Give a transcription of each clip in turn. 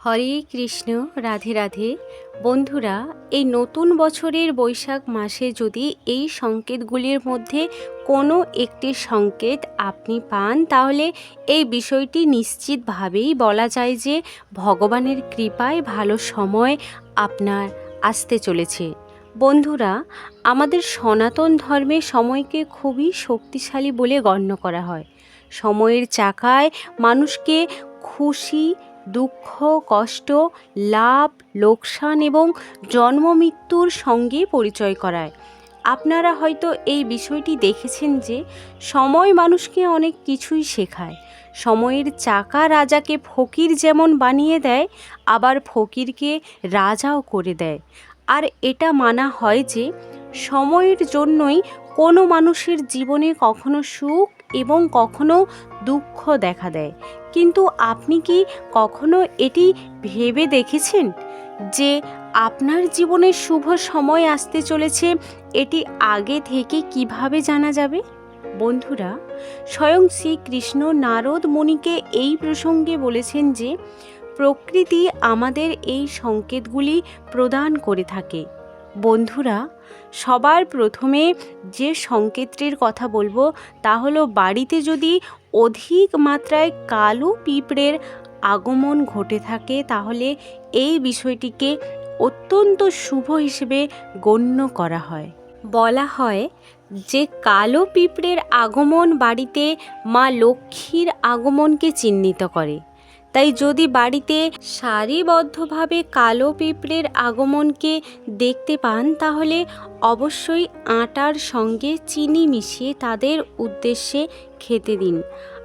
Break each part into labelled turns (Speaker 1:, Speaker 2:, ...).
Speaker 1: হরে কৃষ্ণ, রাধে রাধে। বন্ধুরা, এই নতুন বছরের বৈশাখ মাসে যদি এই সংকেতগুলির মধ্যে কোনো একটি সংকেত আপনি পান, তাহলে এই বিষয়টি নিশ্চিতভাবেই বলা যায় যে ভগবানের কৃপায় ভালো সময় আপনার আসতে চলেছে। বন্ধুরা, আমাদের সনাতন ধর্মে সময়কে খুবই শক্তিশালী বলে গণ্য করা হয়। সময়ের চাকায় মানুষকে খুশি দুঃখ, কষ্ট, লাভ, লোকসান এবং জন্ম মৃত্যুর সঙ্গে পরিচয় করায়। আপনারা হয়তো এই বিষয়টি দেখেছেন যে সময় মানুষকে অনেক কিছুই শেখায়। সময়ের চাকা রাজাকে ফকির যেমন বানিয়ে দেয়, আবার ফকিরকে রাজাও করে দেয়। আর এটা মানা হয় যে সময়ের জন্যই কোনো মানুষের জীবনে কখনো সুখ এবং কখনো দুঃখ দেখা দেয়। কিন্তু আপনি কি কখনো এটি ভেবে দেখেছেন? যে আপনার জীবনে শুভ সময় আসতে চলেছে, এটি আগে থেকে কীভাবে জানা যাবে? বন্ধুরা, স্বয়ং শ্রীকৃষ্ণ নারদ মুনিকে এই প্রসঙ্গে বলেছেন যে, প্রকৃতি আমাদের এই সংকেতগুলি প্রদান করে থাকে। বন্ধুরা, সবার প্রথমে যে সংকেতটির কথা বলব তা হলো বাড়িতে যদি অধিক মাত্রায় কালো পিঁপড়ের আগমন ঘটে থাকে, তাহলে এই বিষয়টিকে অত্যন্ত শুভ হিসেবে গণ্য করা হয়। বলা হয় যে কালো পিঁপড়ের আগমন বাড়িতে মা লক্ষ্মীর আগমনকে চিহ্নিত করে। তাই যদি বাড়িতে সারিবদ্ধভাবে কালো পিঁপড়ের আগমনকে দেখতে পান, তাহলে অবশ্যই আটার সঙ্গে চিনি মিশিয়ে তাদের উদ্দেশ্যে খেতে দিন।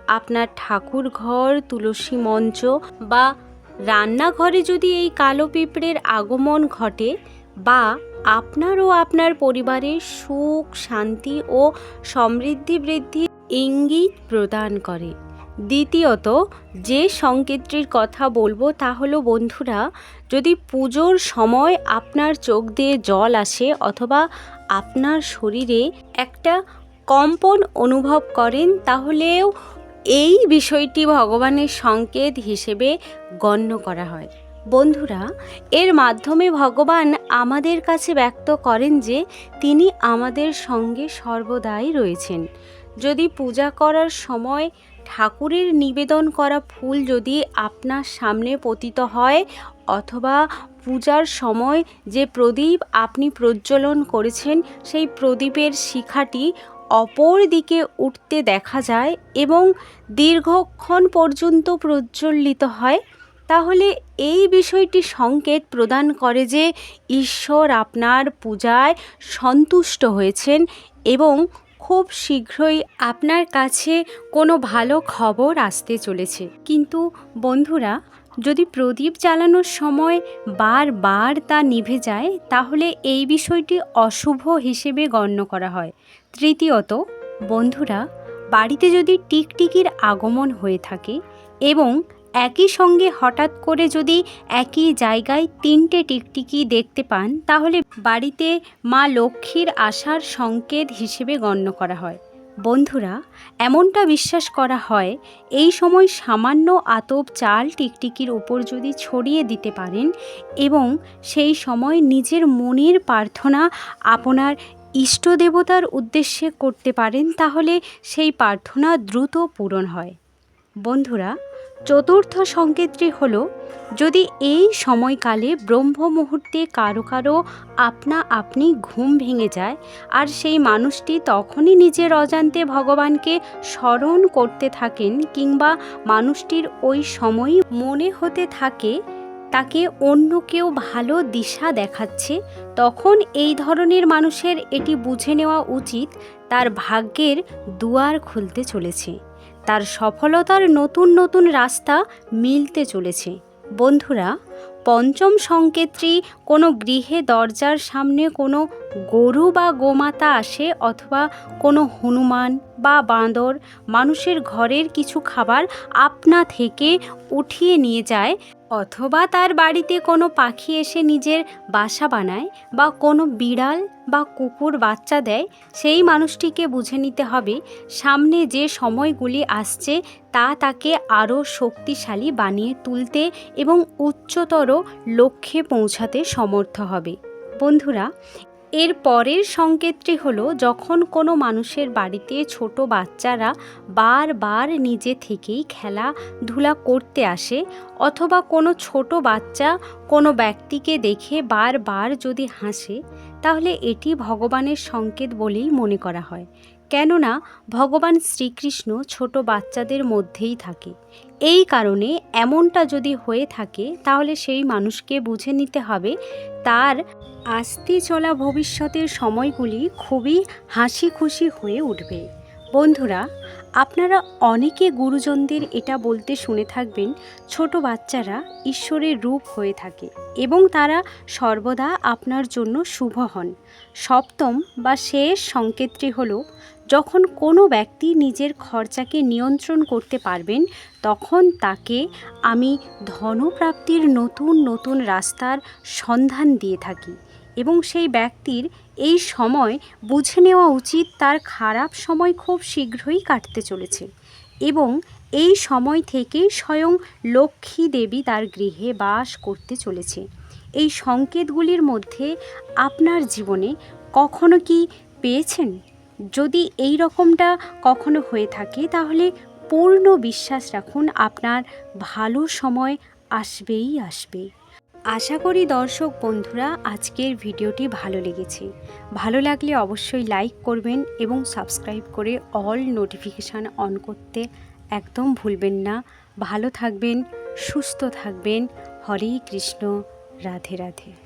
Speaker 1: আপনার ঠাকুর ঘর, তুলসী মঞ্চ বা রান্নাঘরে যদি এই কালো পিঁপড়ের আগমন ঘটে বা আপনার ও আপনার পরিবারের সুখ, শান্তি ও সমৃদ্ধি বৃদ্ধির ইঙ্গিত প্রদান করে। দ্বিতীয়ত, যে সংকেতটির কথা বলব তা হলো, বন্ধুরা, যদি পুজোর সময় আপনার চোখ দিয়ে জল আসে অথবা আপনার শরীরে একটা কম্পন অনুভব করেন, তাহলেও এই বিষয়টি ভগবানের সংকেত হিসেবে গণ্য করা হয়। বন্ধুরা, এর মাধ্যমে ভগবান আমাদের কাছে ব্যক্ত করেন যে, তিনি আমাদের সঙ্গে সর্বদাই রয়েছেন। যদি পূজা করার সময় ঠাকুরের নিবেদন করা ফুল যদি আপনার সামনে পতিত হয় অথবা পূজার সময় যে প্রদীপ আপনি প্রজ্বলন করেছেন, সেই প্রদীপের শিখাটি অপর দিকে উঠতে দেখা যায় এবং দীর্ঘক্ষণ পর্যন্ত প্রজ্বলিত হয়, তাহলে এই বিষয়টি সংকেত প্রদান করে যে ঈশ্বর আপনার পূজায় সন্তুষ্ট হয়েছেন এবং খুব শীঘ্রই আপনার কাছে কোনো ভালো খবর আসতে চলেছে। কিন্তু বন্ধুরা, যদি প্রদীপ জ্বালানোর সময় বারবার তা নিভে যায়, তাহলে এই বিষয়টি অশুভ হিসেবে গণ্য করা হয়। তৃতীয়ত, বন্ধুরা, বাড়িতে যদি টিকটিকির আগমন হয়ে থাকে এবং একই সঙ্গে হঠাৎ করে যদি একই জায়গায় তিনটে টিকটিকি দেখতে পান, তাহলে বাড়িতে মা লক্ষ্মীর আসার সংকেত হিসেবে গণ্য করা হয়। বন্ধুরা, এমনটা বিশ্বাস করা হয়, এই সময় সামান্য আতপ চাল টিকটিকির উপর যদি ছড়িয়ে দিতে পারেন এবং সেই সময় নিজের মনের প্রার্থনা আপনার ইষ্ট দেবতার উদ্দেশ্যে করতে পারেন, তাহলে সেই প্রার্থনা দ্রুত পূরণ হয়। বন্ধুরা চতুর্থ সংকেতটি হল, যদি এই সময়কালে ব্রহ্ম মুহূর্তে কারও কারও আপনা আপনি ঘুম ভেঙে যায়, আর সেই মানুষটি তখনই নিজের অজান্তে ভগবানকে স্মরণ করতে থাকেন কিংবা মানুষটির ওই সময় মনে হতে থাকে, তাকে অন্য কেউ ভালো দিশা দেখাচ্ছে, তখন এই ধরনের মানুষের এটি বুঝে নেওয়া উচিত, তার ভাগ্যের দুয়ার খুলতে চলেছে। তার সফলতার নতুন নতুন রাস্তা মিলতে চলেছে। বন্ধুরা, পঞ্চম সংকেতটি কোনো গৃহে দরজার সামনে কোনো গরু বা গোমাতা আসে অথবা কোনো হনুমান বা বাঁদর মানুষের ঘরের কিছু খাবার আপনা থেকে উঠিয়ে নিয়ে যায় অথবা তার বাড়িতে কোনো পাখি এসে নিজের বাসা বানায় বা কোনো বিড়াল বা কুকুর বাচ্চা দেয়, সেই মানুষটিকে বুঝে নিতে হবে সামনে যে সময়গুলি আসছে তা তাকে আরও শক্তিশালী বানিয়ে তুলতে এবং উচ্চতর লক্ষ্যে পৌঁছাতে সমর্থ হবে। বন্ধুরা এর পরের সংকেতটি হলো, যখন কোনো মানুষের বাড়িতে ছোট বাচ্চারা বারবার নিজে থেকেই খেলাধুলা করতে আসে, অথবা কোনো ছোট বাচ্চা কোনো ব্যক্তিকে দেখে বারবার যদি হাসে, তাহলে এটি ভগবানের সংকেত বলেই মনে করা হয়। কেননা ভগবান শ্রীকৃষ্ণ ছোট বাচ্চাদের মধ্যেই থাকে। এই কারণে এমনটা যদি হয়ে থাকে, তাহলে সেই মানুষকে বুঝে নিতে হবে তার আসতে চলা ভবিষ্যতের সময়গুলি খুবই হাসি খুশি হয়ে উঠবে। বন্ধুরা, আপনারা অনেকে গুরুজনদের এটা বলতে শুনে থাকবেন, ছোট বাচ্চারা ঈশ্বরের রূপ হয়ে থাকে এবং তারা সর্বদা আপনার জন্য শুভ হন। সপ্তম বা শেষ সংকেতটি হল, যখন কোনো ব্যক্তি নিজের খরচাকে নিয়ন্ত্রণ করতে পারবেন, তখন তাকে আমি ধনপ্রাপ্তির নতুন নতুন রাস্তার সন্ধান দিয়ে থাকি। এবং সেই ব্যক্তির এই সময় বুঝে নেওয়া উচিত তার খারাপ সময় খুব শীঘ্রই কাটতে চলেছে এবং এই সময় থেকে স্বয়ং লক্ষ্মী দেবী তার গৃহে বাস করতে চলেছে। এই সংকেতগুলির মধ্যে আপনার জীবনে কখনো কি পেয়েছেন? যদি এই রকমটা কখনো হয়ে থাকে, তাহলে পূর্ণ বিশ্বাস রাখুন, আপনার ভালো সময় আসবেই আসবে। আশা করি দর্শক বন্ধুরা, আজকের ভিডিওটি ভালো লেগেছে। ভালো লাগলে অবশ্যই লাইক করবেন এবং সাবস্ক্রাইব করে অল নোটিফিকেশান অন করতে একদম ভুলবেন না। ভালো থাকবেন, সুস্থ থাকবেন। হরে কৃষ্ণ, রাধে রাধে।